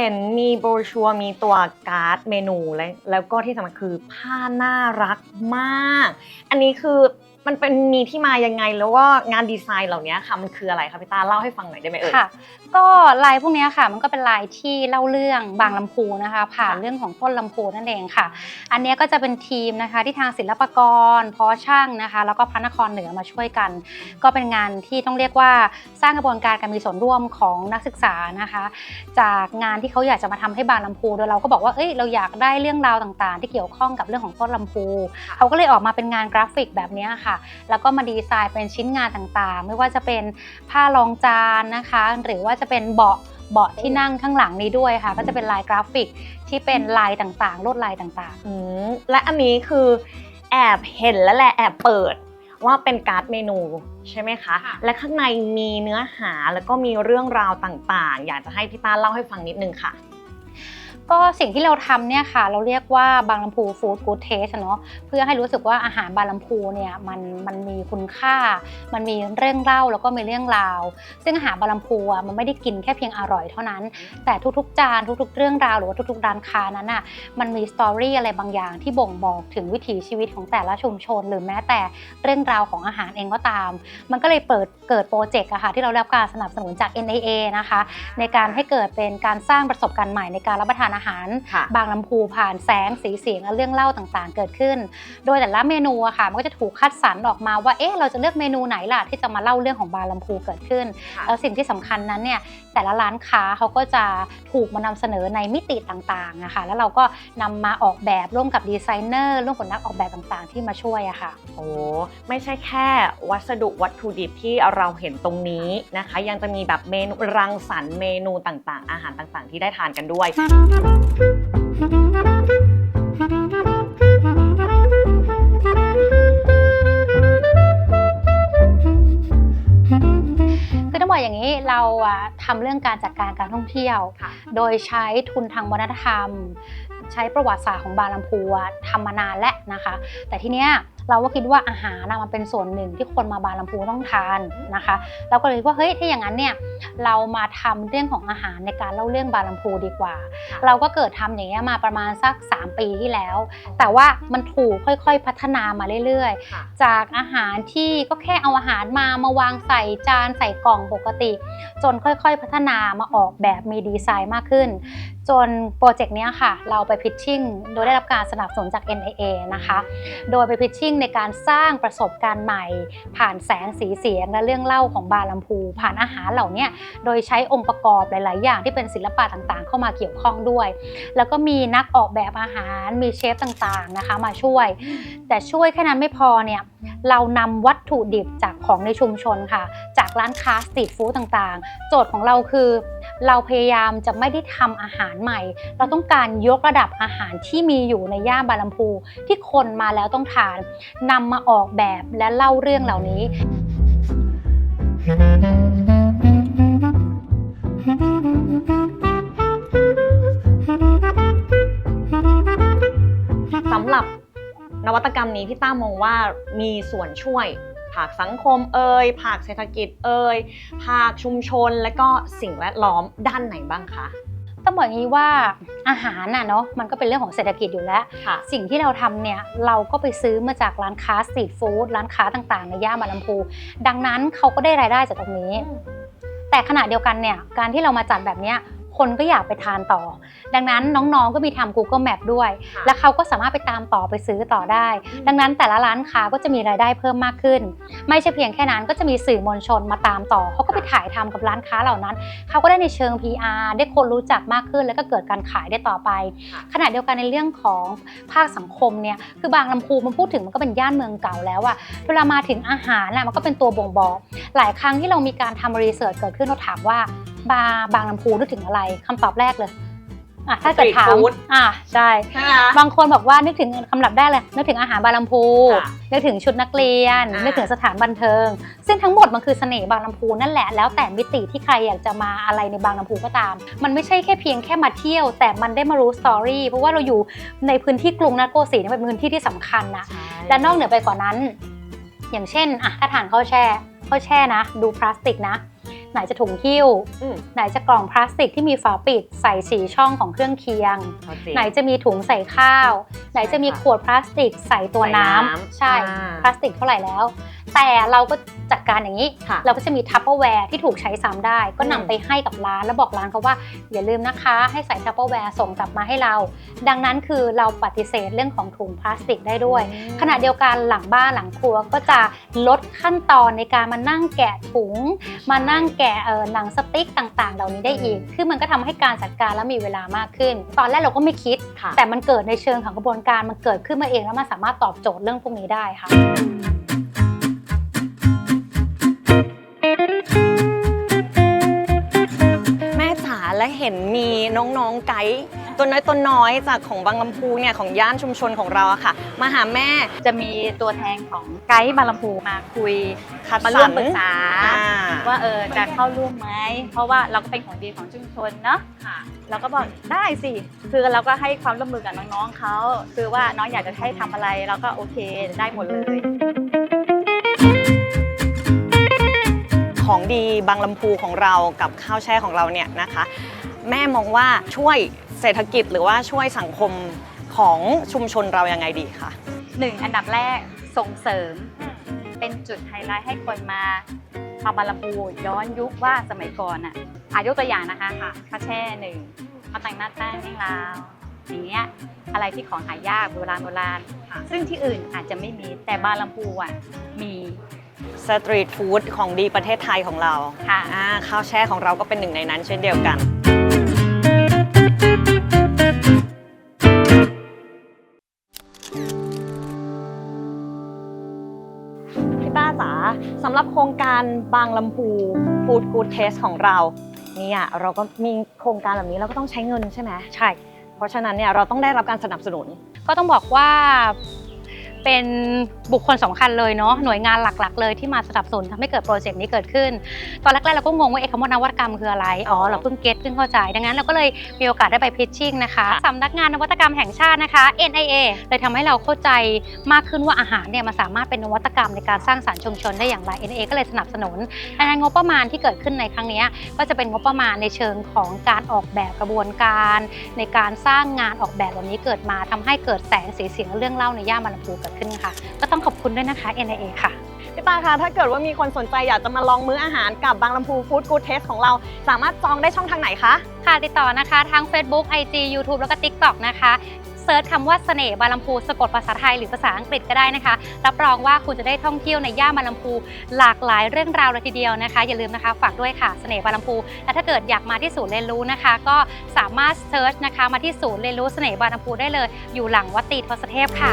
เห็นมีโบรชัวร์มีตัวการ์ดเมนูและแล้วก็ที่สำคัญคือผ้าน่ารักมาก อันนี้คือ มันเป็นมีที่มายังไงแล้วว่างานดีไซน์เหล่านี้ค่ะมันคืออะไรคะพี่ตาเล่าให้ฟังหน่อยได้ไหมเอ่ยค่ะ ก็ลายพวกเนี้ยค่ะ มันก็เป็นลายที่เล่าเรื่องบางลำพูนะคะ ผ่านค่ะเรื่องของต้นลำพูนั่นเองค่ะ อันเนี้ยก็จะเป็นทีมนะคะที่ทางศิลปากรเพาะช่างนะคะ แล้วก็พระนครเหนือมาช่วยกัน ก็เป็นงานที่ต้องเรียกว่าสร้างกระบวนการการมีส่วนร่วมของนักศึกษานะคะ จากงานที่เขาอยากจะมาทำให้บางลำพูโดยเราก็บอกว่าเอ้ยเราอยากได้เรื่องราวต่างๆ ที่เกี่ยวข้องกับเรื่องของต้นลำพูค่ะเขาก็เลยออกมาเป็นงานกราฟิกแบบเนี้ยค่ะ แล้วก็มาดีไซน์เป็นชิ้นงานต่างๆ ไม่ว่าจะเป็นผ้ารองจานนะคะ หรือว่าจะเป็นเบาะเบาะที่นั่งข้างหลังนี้ด้วยค่ะ ก็จะเป็นลายกราฟิกที่เป็นลายต่างๆลวดลายต่างอืมและอันนี้คือแอบเห็นแล้วแหละแอบเปิดว่าเป็นการ์ดเมนูใช่ไหมคะค่ะและข้างในมีเนื้อหาแล้วก็มีเรื่องราวต่างๆ อยากจะให้พี่ต้าเล่าให้ฟังนิดนึงค่ะๆ ก็สิ่งที่เราทำเนี่ยค่ะ เราเรียกว่าบางลำพูฟู้ดกู d เทสเนาะเพื่อให้รู้สึกว่าอาหารบางลำพูเนี่ยมันมันมีคุณค่า มันมีเรื่องเล่าแล้วก็มีเรื่องราว ซึ่งอาหารบางลำพูอะมันไม่ได้กินแค่เพียงอร่อยเท่านั้น แต่ทุกๆ จานทุกๆ เรื่องราวหรือว่าทุกๆร้านค้านั้นอะมันมีสตอรี่อะไรบางอย่างที่บ่งบอกถึงวิถีชีวิตของแต่ละชุมชน หรือแม้แต่เรื่องราวของอาหารเองก็ตาม มันก็เลยเปิดเกิดโปรเจกต์อะค่ะที่เราได้รับการสนับสนุนจาก NIA นะคะในการให้เกิดเป็นการสร้างประสบการณ์ใหม่ในการรับประทานอาหารค่ะบางลำพูผ่านแสงสีเสียงและเรื่องเล่าต่างๆ เกิดขึ้น โดยแต่ละเมนูอะค่ะมันก็จะถูกคัดสรรออกมาว่าเอ๊ะเราจะเลือกเมนูไหนล่ะที่จะมาเล่าเรื่องของบางลำพูเกิดขึ้นค่ะแล้วสิ่งที่สำคัญนั้นเนี่ยแต่ละร้านค้าเขาก็จะถูกมานำเสนอในมิติต่างๆนะคะแล้วเราก็นำมาออกแบบร่วมกับดีไซเนอร์ร่วมกับนักออกแบบต่างๆ ที่มาช่วยอะค่ะโอ้ไม่ใช่แค่วัสดุวัตถุดิบที่เราเห็นตรงนี้นะคะ ยังจะมีแบบเมนูรังสรรค์เมนูต่างๆ อาหารต่างๆ ที่ได้ทานกันด้วยคือต้องบอกอย่างนี้เราอะทำเรื่องการจัดการการท่องเที่ยวค่ะโดยใช้ทุนทางวัฒนธรรม ใช้ประวัติศาสตร์ของบางลำพูอะทำมานานแล้วนะคะ แต่ทีเนี้ยเราก็คิดว่าอาหารน่ะมันเป็นส่วนหนึ่งที่คนมาบางลำพูต้องทานนะคะเราก็เลยคิดว่าเฮ้ยถ้าอย่างนั้นเนี่ยเรามาทำเรื่องของอาหารในการเล่าเรื่องบางลำพูดีกว่าค่ะเราก็เกิดทำอย่างเงี้ยมาประมาณสัก 3 ปีที่แล้ว แต่ว่ามันถูกค่อยๆพัฒนามาเรื่อยๆค่ะจากอาหารที่ก็แค่เอาอาหารมามาวางใส่จานใส่กล่องปกติ จนค่อยๆ พัฒนามาออกแบบมีดีไซน์มากขึ้นจนโปรเจกต์นี้ค่ะ เราไปพิชชิ่งโดยได้รับการสนับสนุนจาก NIA นะคะ โดยไปพิชชิ่งในการสร้างประสบการณ์ใหม่ ผ่านแสงสีเสียงและเรื่องเล่าของบาลัมพู ผ่านอาหารเหล่านี้โดยใช้องค์ประกอบหลาย ๆ อย่างที่เป็นศิลปะต่างๆ เข้ามาเกี่ยวข้องด้วย แล้วก็มีนักออกแบบอาหารมีเชฟต่างๆนะคะมาช่วย แต่ช่วยแค่นั้นไม่พอเนี่ยเรานำวัตถุดิบจากของในชุมชนค่ะ จากร้านค้าสตรีทฟู้ดต่างๆ โจทย์ของเราคือ เราพยายามจะไม่ได้ทำอาหารใหม่ เราต้องการยกระดับอาหารที่มีอยู่ในย่านบาลัมพู ที่คนมาแล้วต้องทานนำมาออกแบบและเล่าเรื่องเหล่านี้ สำหรับนวัตกรรมนี้พี่ต้ามองว่ามีส่วนช่วย ภาคสังคมเอ่ยภาคเศรษฐกิจเอ่ยภาคชุมชน และก็สิ่งแวดล้อมด้านไหนบ้างคะต้องบอกอย่างนี้ว่าอาหารน่ะเนาะมันก็เป็นเรื่องของเศรษฐกิจอยู่แล้วค่ะสิ่งที่เราทำเนี่ยเราก็ไปซื้อมาจากร้านค้าสตรีทฟู้ดร้านค้าต่างๆ ในย่านบางลำพู ดังนั้นเขาก็ได้รายได้จากตรงนี้ แต่ขณะเดียวกันเนี่ยการที่เรามาจัดแบบเนี้ย คนก็อยากไปทานต่อ ดังนั้นน้องๆก็มีทำ Google Map ด้วยค่ะแล้วเขาก็สามารถไปตามต่อไปซื้อต่อได้ ดังนั้นแต่ละร้านค้าก็จะมีรายได้เพิ่มมากขึ้น ไม่ใช่เพียงแค่นั้นก็จะมีสื่อมวลชนมาตามต่อเขาก็ไปถ่ายทำกับร้านค้าเหล่านั้น เขาก็ได้ในเชิง PR ได้คนรู้จักมากขึ้น แล้วก็เกิดการขายได้ต่อไปค่ะขณะเดียวกันในเรื่องของภาคสังคมเนี่ยคือบางลำพูมันพูดถึงมันก็เป็นย่านเมืองเก่าแล้วอะเวลามาถึงอาหารน่ะมันก็เป็นตัวบ่งบอก หลายครั้งที่เรามีการทำรีเสิร์ชเกิดขึ้นเราถามว่า บาร์บางลำพูนึกถึงอะไรคำตอบแรกเลยอะถ้าเกิดถาม Street food อะใช่ ใช่ไหมคะบางคนบอกว่านึกถึงคำดับได้เลยนึกถึงอาหารบางลำพู ค่ะนึกถึงชุดนักเรียน อ่านึ นึกถึงสถานบันเทิง ซึ่งทั้งหมดมันคือเสน่ห์บางลำพูนั่นแหละแล้วแต่มิติที่ใครอยากจะมาอะไรในบางลำพูก็ตาม มันไม่ใช่แค่เพียงแค่มาเที่ยว แต่มันได้มารู้สตอรี่เพราะว่าเราอยู่ในพื้นที่กรุงนครโกสินทร์เป็นพื้นที่ที่สำคัญนะใช่และนอกเหนือไปกว่านั้น อย่างเช่นอะถ้าทานข้าวแช่ข้าวแช่นะ ดูพลาสติกนะ ไหนจะถุงหิ้ว อืม ไหนจะกล่องพลาสติกที่มีฝาปิดใส่สีช่องของเครื่องเคียง เอาจริง ไหนจะมีถุงใส่ข้าว ไหนจะมีใช่ค่ะขวดพลาสติกใส่ตัวน้ำใส่น้ำใช่อ่า พลาสติกเท่าไหร่แล้ว แต่เราก็จัด การอย่างนี้ค่ะเราก็จะมีทัพเปอร์แวร์ที่ถูกใช้ซ้ำได้ ก็นำอืมไปให้กับร้านแล้วบอกร้านเขาว่าอย่าลืมนะคะ ให้ใส่ทัพเปอร์แวร์ส่งกลับมาให้เรา ดังนั้นคือเราปฏิเสธเรื่องของถุงพลาสติกได้ด้วย ขณะเดียวกันหลังบ้านหลังครัวก็จะลดขั้นตอนในการมานั่งแกะถุง มานั่งแกะเอ่อหนังสติ๊กต่างๆ เหล่านี้ได้อีก คือมันก็ทำให้การจัดการแล้วมีเวลามากขึ้น ตอนแรกเราก็ไม่คิดค่ะแต่มันเกิดในเชิงของกระบวนการมันเกิดขึ้นมาเองแล้วมันสามารถตอบโจทย์เรื่องพวกนี้ได้ค่ะ และเห็นมีน้องๆไกด์ตัวน้อยตัวน้อยจากของบางลำพูเนี่ยของย่านชุมชนของเราอะค่ะ มาหาแม่ จะมีตัวแทนของไกด์บางลำพูมาคุยคัดมาสร่วรมรปรึกษาอ่าว่าเออจะเข้าร่วมไหมเพราะว่าเราก็เป็นของดีของชุมชนเนาะเราก็บอกได้สิคือเราก็ให้ความร่วมมือกับน้องๆเขาคือว่าน้องอยากจะให้ทำอะไรเราก็โอเคได้หมดเลย ของดีบางลำพูของเรากับข้าวแช่ของเราเนี่ยนะคะ แม่มองว่าช่วยเศรษฐกิจหรือว่าช่วยสังคมของชุมชนเรายังไงดีคะหนึ่งอันดับแรกส่งเสริม เป็นจุดไฮไลท์ให้คนมาทำบาลำพูย้อนยุคว่าสมัยก่อนอะอายกตัวอย่างนะคะค่ะข้าวแช่หนึ่งข้าวแต่งหน้าแป้งเมี่ยงลาวอย่างเงี้ยอะไรที่ของหายากโบราณโบราณ ซึ่งที่อื่นอาจจะไม่มีแต่บาลำพูอะมี สตรีทฟู้ดของดีประเทศไทยของเราค่ะ อ่าข้าวแช่ของเราก็เป็นหนึ่งในนั้นเช่นเดียวกัน พี่ต้าจ๋าสำหรับโครงการบางลำพูฟู้ดกูดเทสของเราเนี่ยเราก็มีโครงการแบบนี้เราก็ต้องใช้เงินใช่ไหมใช่ เพราะฉะนั้นเนี่ยเราต้องได้รับการสนับสนุน ก็ต้องบอกว่า เป็นบุคคลสำคัญเลยเนาะหน่วยงานหลักๆ เลยที่มาสนับสนุนทำให้เกิดโปรเจกต์นี้เกิดขึ้น ตอนแรกๆเราก็งงว่าเอกคำว่านวัตกรรมคืออะไร อ๋อ เราเพิ่งเก็ตเพิ่งเข้าใจ ดังนั้นเราก็เลยมีโอกาสได้ไปพิชชิ่งนะคะค่ะสำนักงานนวัตกรรมแห่งชาตินะคะ NIA เลยทำให้เราเข้าใจมากขึ้นว่าอาหารเนี่ยมันสามารถเป็นนวัตกรรมในการสร้างสรรค์ชุมชนได้อย่างไร NIA ก็เลยสนับสนุนดังนั้นงบประมาณที่เกิดขึ้นในครั้งเนี้ยก็จะเป็นงบประมาณในเชิงของการออกแบบกระบวนการ ในการสร้างงานออกแบบแบบนี้เกิดมาทำให้เกิดแสงสีเสียงเรื่องเล่าในย่านบางลำพูเกิด ขึ้นค่ะ ก็ต้องขอบคุณด้วยนะคะ NIA ค่ะ พี่ตาคะถ้าเกิดว่ามีคนสนใจอยากจะมาลองมื้ออาหารกับบางลำพูฟู้ดกูดเทสของเรา สามารถจองได้ช่องทางไหนคะ ค่ะติดต่อนะคะทั้ง Facebook IG YouTube แล้วก็ TikTok นะคะเซิร์ชคำว่าเสน่ห์บาลัมพูสะกดภาษาไทยหรือภาษาอังกฤษก็ได้นะคะ รับรองว่าคุณจะได้ท่องเที่ยวในย่านบาลัมพู หลากหลายเรื่องราวเลยทีเดียวนะคะ อย่าลืมนะคะฝากด้วยค่ะเสน่ห์บาลัมพูและถ้าเกิดอยากมาที่ศูนย์เรียนรู้นะคะ ก็สามารถเซิร์ชนะคะมาที่ศูนย์เรียนรู้เสน่ห์บาลัมพูได้เลย อยู่หลังวัดตรีทศเทพค่ะ